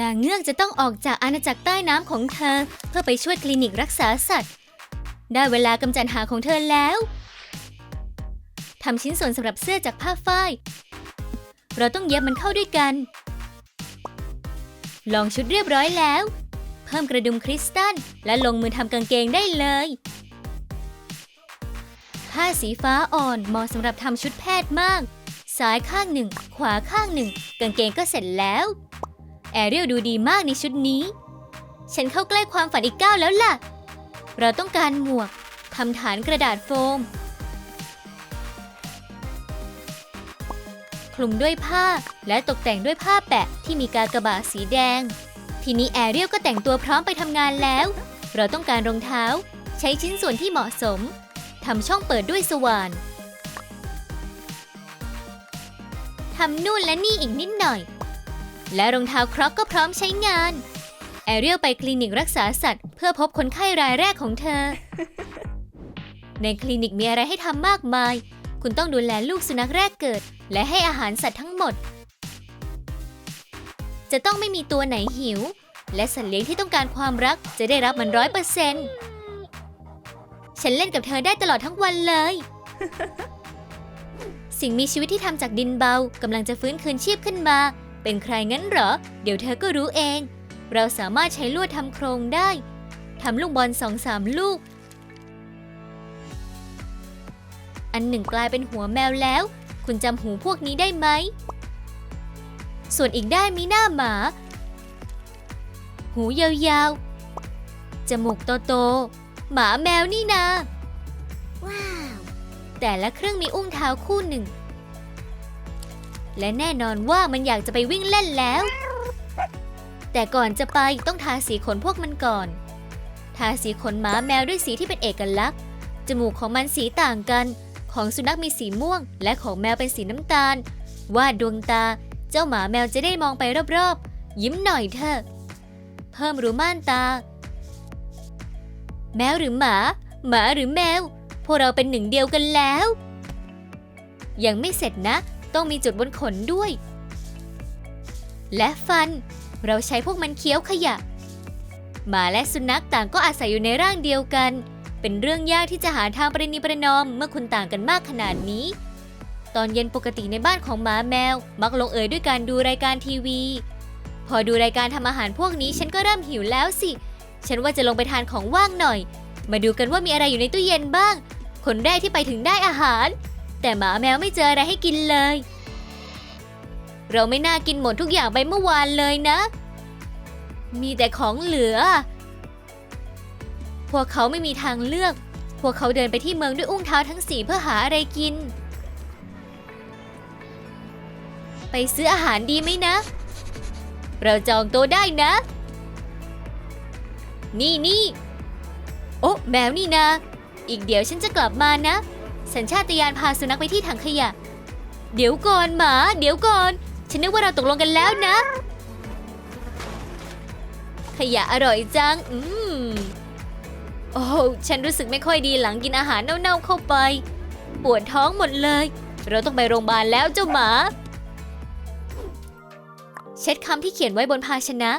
นางเงือกจะต้องออกจากอาณาจักรใต้น้ำของเธอ เพื่อไปช่วยคลินิกรักษาสัตว์ ได้เวลากำจัดหาของเธอแล้วทำชิ้นส่วนสำหรับเสื้อจากผ้าฝ้าย เราต้องเย็บมันเข้าด้วยกัน ลองชุดเรียบร้อยแล้ว เพิ่มกระดุมคริสตัลและลงมือทำกางเกงได้เลย ผ้าสีฟ้าอ่อนเหมาะสำหรับทำชุดแพทย์มาก ซ้ายข้างหนึ่ง ขวาข้างหนึ่งกางเกงก็เสร็จแล้ว แอเรียลดูดีมากในชุดนี้ ฉันเข้าใกล้ความฝันอีกก้าวแล้วล่ะ เราต้องการหมวกทำฐานกระดาษโฟม คลุมด้วยผ้าและตกแต่งด้วยผ้าแปะที่มีกากบาทสีแดง ทีนี้แอเรียลก็แต่งตัวพร้อมไปทำงานแล้ว เราต้องการรองเท้า ใช้ชิ้นส่วนที่เหมาะสม ทำช่องเปิดด้วยสว่าน ทำนู่นและนี่อีกนิดหน่อย และรองเท้าครอกก็พร้อมใช้งาน แอเรียลไปคลินิกรักษาสัตว์ เพื่อพบคนไข้รายแรกของเธอ ในคลินิกมีอะไรให้ทำมากมาย คุณต้องดูแลลูกสุนัขแรกเกิด และให้อาหารสัตว์ทั้งหมด จะต้องไม่มีตัวไหนหิว และสัตว์เลี้ยงที่ต้องการความรักจะได้รับมันร้อยเปอร์เซ็นต์ ฉันเล่นกับเธอได้ตลอดทั้งวันเลย สิ่งมีชีวิตที่ทำจากดินเบากำลังจะฟื้นคืนชีพขึ้นมา เป็นใครงั้นเหรอ เดี๋ยวเธอก็รู้เอง เราสามารถใช้ลวดทำโครงได้ทำลูกบอลสองสามลูก อันหนึ่งกลายเป็นหัวแมวแล้ว คุณจำหูพวกนี้ได้ไหม ส่วนอีกด้านมีหน้าหมา หูยาวๆ จมูกโตๆ หมาแมวนี่นา ว้าว แต่ละเครื่องมีอุ้งเท้าคู่หนึ่ง และแน่นอนว่ามันอยากจะไปวิ่งเล่นแล้ว แต่ก่อนจะไปต้องทาสีขนพวกมันก่อน ทาสีขนหมาแมวด้วยสีที่เป็นเอกลักษณ์ จมูกของมันสีต่างกัน ของสุนัขมีสีม่วง และของแมวเป็นสีน้ำตาล วาดดวงตา เจ้าหมาแมวจะได้มองไปรอบๆ ยิ้มหน่อยเถอะ เพิ่มรูม่านตา แมวหรือหมา หมาหรือแมว พวกเราเป็นหนึ่งเดียวกันแล้ว ยังไม่เสร็จนะ ต้องมีจุดบนขนด้วย และฟัน เราใช้พวกมันเคี้ยวขยะ หมาและสุนัขต่างก็อาศัยอยู่ในร่างเดียวกัน เป็นเรื่องยากที่จะหาทางประนีประนอมเมื่อคุณต่างกันมากขนาดนี้ ตอนเย็นปกติในบ้านของหมาแมว มักลงเอยด้วยการดูรายการทีวี พอดูรายการทำอาหารพวกนี้ฉันก็เริ่มหิวแล้วสิ ฉันว่าจะลงไปทานของว่างหน่อย มาดูกันว่ามีอะไรอยู่ในตู้เย็นบ้าง คนแรกที่ไปถึงได้อาหาร แต่หมาแมวไม่เจออะไรให้กินเลย เราไม่น่ากินหมดทุกอย่างไปเมื่อวานเลยนะ มีแต่ของเหลือ พวกเขาไม่มีทางเลือก พวกเขาเดินไปที่เมืองด้วยอุ้งเท้าทั้งสี่เพื่อหาอะไรกิน ไปซื้ออาหารดีไหมนะ เราจองโต๊ะได้นะ นี่นี่โอ้แมวนี่นะ อีกเดี๋ยวฉันจะกลับมานะ สัญชาตญาณพาสุนัขไปที่ถังขยะ เดี๋ยวก่อนหมา เดี๋ยวก่อน ฉันนึกว่าเราตกลงกันแล้วนะ ขยะอร่อยจัง อืม โอ้ฉันรู้สึกไม่ค่อยดีหลังกินอาหารเน่าๆเข้าไป ปวดท้องหมดเลย เราต้องไปโรงพยาบาลแล้วเจ้าหมา เช็ดคำที่เขียนไว้บนภาชนะ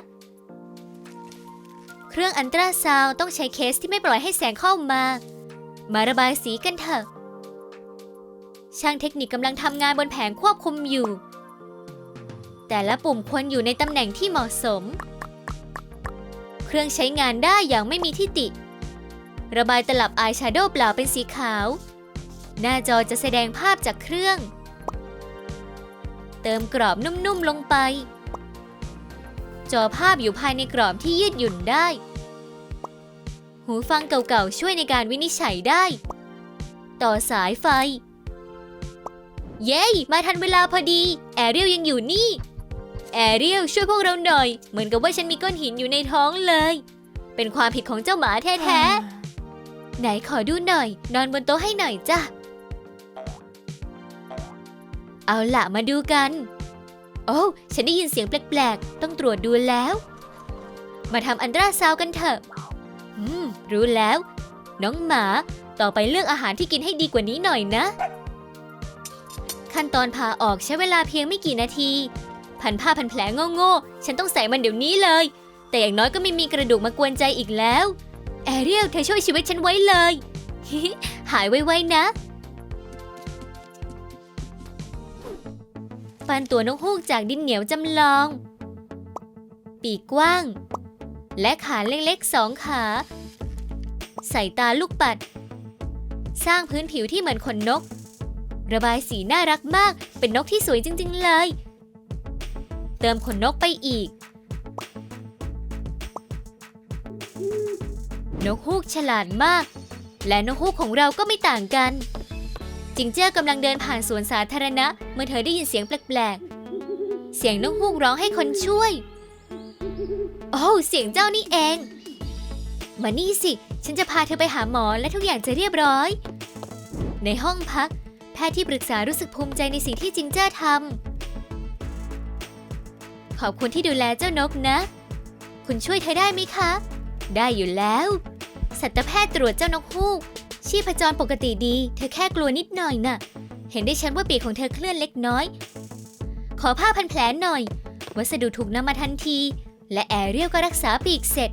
เครื่องอันตราซาวต้องใช้เคสที่ไม่ปล่อยให้แสงเข้ามา มาระบายสีกันเถอะ ช่างเทคนิคกำลังทำงานบนแผงควบคุมอยู่ แต่ละปุ่มควรอยู่ในตำแหน่งที่เหมาะสม เครื่องใช้งานได้อย่างไม่มีที่ติ ระบายตลับอายแชโดว์เปล่าเป็นสีขาว หน้าจอจะแสดงภาพจากเครื่อง เติมกรอบนุ่มๆลงไป จอภาพอยู่ภายในกรอบที่ยืดหยุ่นได้ หูฟังเก่าๆ ช่วยในการวินิจฉัยได้ ต่อสายไฟ เย้ มาทันเวลาพอดี แอเรียลยังอยู่นี่ แอเรียลช่วยพวกเราหน่อย เหมือนกับว่าฉันมีก้อนหินอยู่ในท้องเลย เป็นความผิดของเจ้าหมาแท้ๆ ไหนขอดูหน่อย นอนบนโต๊ะให้หน่อยจ้ะ เอาล่ะมาดูกัน โอ้ฉันได้ยินเสียงแปลกๆ ต้องตรวจดูแล้ว มาทำอันตราซาวกันเถอะ อืม รู้แล้ว น้องหมา ต่อไปเลือกอาหารที่กินให้ดีกว่านี้หน่อยนะขขั้นตอนผ่าออกใช้เวลาเพียงไม่กี่นาที พันผ้าพันแผลโง่ๆ ฉันต้องใส่มันเดี๋ยวนี้เลย แต่อย่างน้อยก็ไม่มีกระดูกมากวนใจอีกแล้ว แอเรียลเธอช่วยชีวิตฉันไว้เลย หายไวๆนะ ปั้นตัวนกฮูกจากดินเหนียวจำลอง ปีกกว้าง และขาเล็กๆสองขา ใส่ตาลูกปัด สร้างพื้นผิวที่เหมือนขนนก ระบายสีน่ารักมาก เป็นนกที่สวยจริง ๆ เลย เติมขนนกไปอีก นกฮูกฉลาดมาก และนกฮูกของเราก็ไม่ต่างกัน จิงเจ้อกำลังเดินผ่านสวนสาธารณะ เมื่อเธอได้ยินเสียงแปลกๆ เสียงนกฮูกร้องให้คนช่วย โอ้เสียงเจ้านี่เอง มานี่สิ ฉันจะพาเธอไปหาหมอและทุกอย่างจะเรียบร้อย ในห้องพัก แพทย์ที่ปรึกษารู้สึกภูมิใจในสิ่งที่จิงเจ้าทำขอบคุณที่ดูแลเจ้านกนะ คุณช่วยเธอได้ไหมคะ ได้อยู่แล้วสัตวแพทย์ตรวจเจ้านกฮูก ชีพจรปกติดี เธอแค่กลัวนิดหน่อยน่ะ เห็นได้ชัดว่าปีกของเธอเคลื่อนเล็กน้อย ขอผ้าพันแผลหน่อย วัสดุถูกนำมาทันที และแอเรียลก็รักษาปีกเสร็จ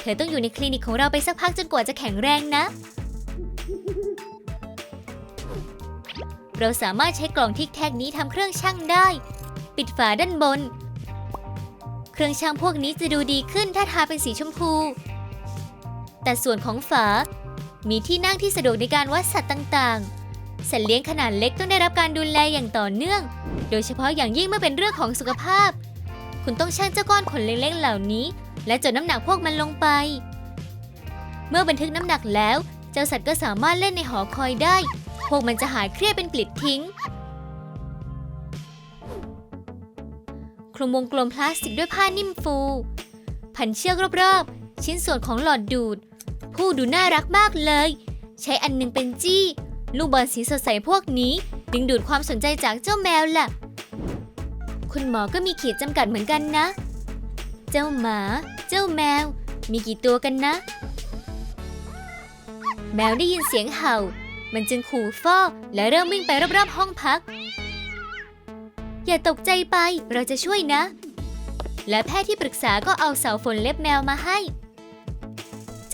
เธอต้องอยู่ในคลินิกของเราไปสักพักจนกว่าจะแข็งแรงนะ เราสามารถใช้กล่องทิกแท็กนี้ทำเครื่องชั่งได้ ปิดฝาด้านบน เครื่องชั่งพวกนี้จะดูดีขึ้นถ้าทาเป็นสีชมพู แต่ส่วนของฝา มีที่นั่งที่สะดวกในการวัดสัตว์ต่างๆ สัตว์เลี้ยงขนาดเล็กต้องได้รับการดูแลอย่างต่อเนื่อง โดยเฉพาะอย่างยิ่งเมื่อเป็นเรื่องของสุขภาพ คุณต้องชั่งเจ้าก้อนขนเล็กๆเหล่านี้ และจดน้ำหนักพวกมันลงไป เมื่อบันทึกน้ำหนักแล้ว เจ้าสัตว์ก็สามารถเล่นในหอคอยได้ พวกมันจะหายเครียดเป็นปลิดทิ้งคลุมวงกลมพลาสติกด้วยผ้านิ่มฟู พันเชือกรอบๆ ชิ้นส่วนของหลอดดูด ผู้ดูน่ารักมากเลย ใช้อันหนึงเป็นจี้ ลูกบอลสีสดใสพวกนี้ ดึงดูดความสนใจจากเจ้าแมวล่ะ คุณหมอก็มีขีดจำกัดเหมือนกันนะ เจ้าหมา เจ้าแมว มีกี่ตัวกันนะ แมวได้ยินเสียงเห่า มันจึงขู่ฟ้อและเริ่มวิ่งไปรอบๆห้องพัก อย่าตกใจไปเราจะช่วยนะ และแพทย์ที่ปรึกษาก็เอาเสาฝนเล็บแมวมาให้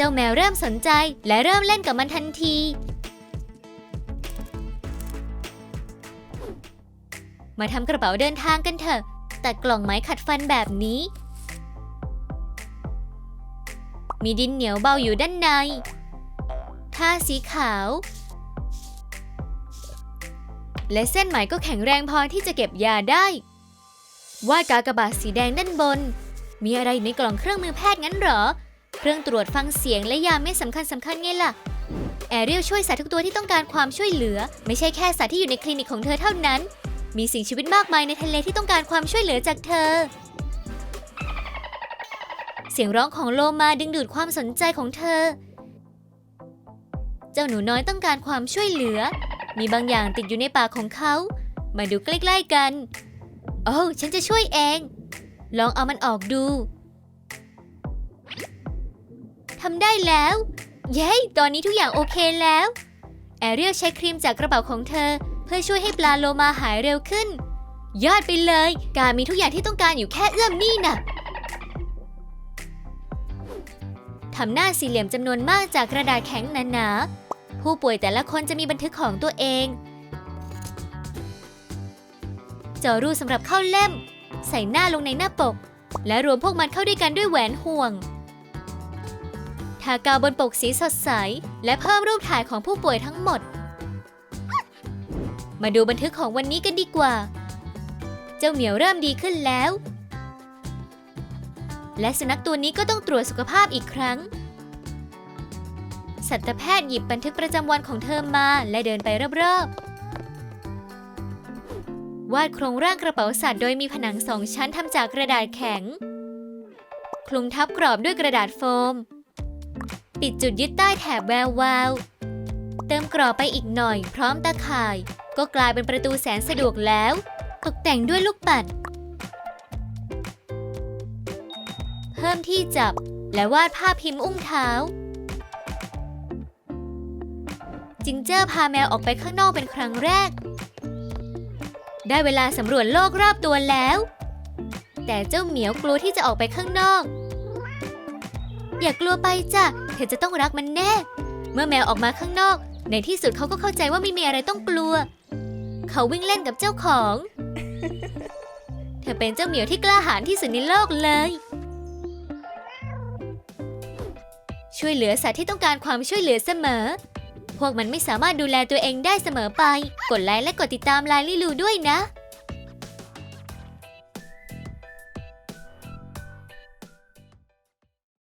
เจ้าแมวเริ่มสนใจและเริ่มเล่นกับมันทันที มาทำกระเป๋าเดินทางกันเถอะ แต่กล่องไม้ขัดฟันแบบนี้ มีดินเหนียวเบาอยู่ด้านในผ้าสีขาว และเส้นไหมก็แข็งแรงพอที่จะเก็บยาได้ วาดกากบาทสีแดงด้านบน มีอะไรอยู่ในกล่องเครื่องมือแพทย์งั้นเหรอ รื่องตรวจฟังเสียงและยาไม่สำคัญสำคัญไงล่ะ แอเรียลช่วยสัตว์ทุกตัวที่ต้องการความช่วยเหลือ ไม่ใช่แค่สัตว์ที่อยู่ในคลินิกของเธอเท่านั้น มีสิ่งชีวิตมากมายในทะเลที่ต้องการความช่วยเหลือจากเธอ เสียงร้องของโลมาดึงดูดความสนใจของเธอ เจ้าหนูน้อยต้องการความช่วยเหลือ มีบางอย่างติดอยู่ในปากของเขา มาดูใกล้ๆกัน โอ้ฉันจะช่วยเอง ลองเอามันออกดู ทำได้แล้ว เย้ ตอนนี้ทุกอย่างโอเคแล้ว แอเรียลใช้ครีมจากกระเป๋าของเธอ เพื่อช่วยให้ปลาโลมาหายเร็วขึ้น ยอดไปเลย การมีทุกอย่างที่ต้องการอยู่แค่เอื้อมนี่น่ะทำหน้าสี่เหลี่ยมจำนวนมากจากกระดาษแข็งหนาๆ ผู้ป่วยแต่ละคนจะมีบันทึกของตัวเอง เจาะรูสำหรับเข้าเล่ม ใส่หน้าลงในหน้าปก และรวมพวกมันเข้าด้วยกันด้วยแหวนห่วงากาวบนปกสีสดใส และเพิ่มรูปถ่ายของผู้ป่วยทั้งหมด มาดูบันทึกของวันนี้กันดีกว่า เจ้าเหมียวเริ่มดีขึ้นแล้ว และสุนัขตัวนี้ก็ต้องตรวจสุขภาพอีกครั้ง สัตวแพทย์หยิบบันทึกประจำวันของเธอมาและเดินไปรอบๆ วาดโครงร่างกระเป๋าสัตว์โดยมีผนังสองชั้นทำจากกระดาษแข็ง คลุมทับกรอบด้วยกระดาษโฟม ปิดจุดยึดใต้แถบแวววาว เติมกรอบไปอีกหน่อย พร้อมตาข่าย ก็กลายเป็นประตูแสนสะดวกแล้ว ตกแต่งด้วยลูกปัด เพิ่มที่จับและวาดภาพพิมพ์อุ้งเท้า จิงเจอร์พาแมวออกไปข้างนอกเป็นครั้งแรก ได้เวลาสำรวจโลกรอบตัวแล้ว แต่เจ้าเหมียวกลัวที่จะออกไปข้างนอก อย่ากลัวไปจ้ะ ธอจะต้องรักมันแน่ เมื่อแมวออกมาข้างนอก ในที่สุดเขาก็เข้าใจว่าไม่มีอะไรต้องกลัว เขาวิ่งเล่นกับเจ้าของ เธอเป็นเจ้าเหมียวที่กล้าหาญที่สุดในโลกเลย ช่วยเหลือสัตว์ที่ต้องการความช่วยเหลือเสมอ พวกมันไม่สามารถดูแลตัวเองได้เสมอไป กดไลค์และกดติดตามไลน์ลิลูด้วยนะ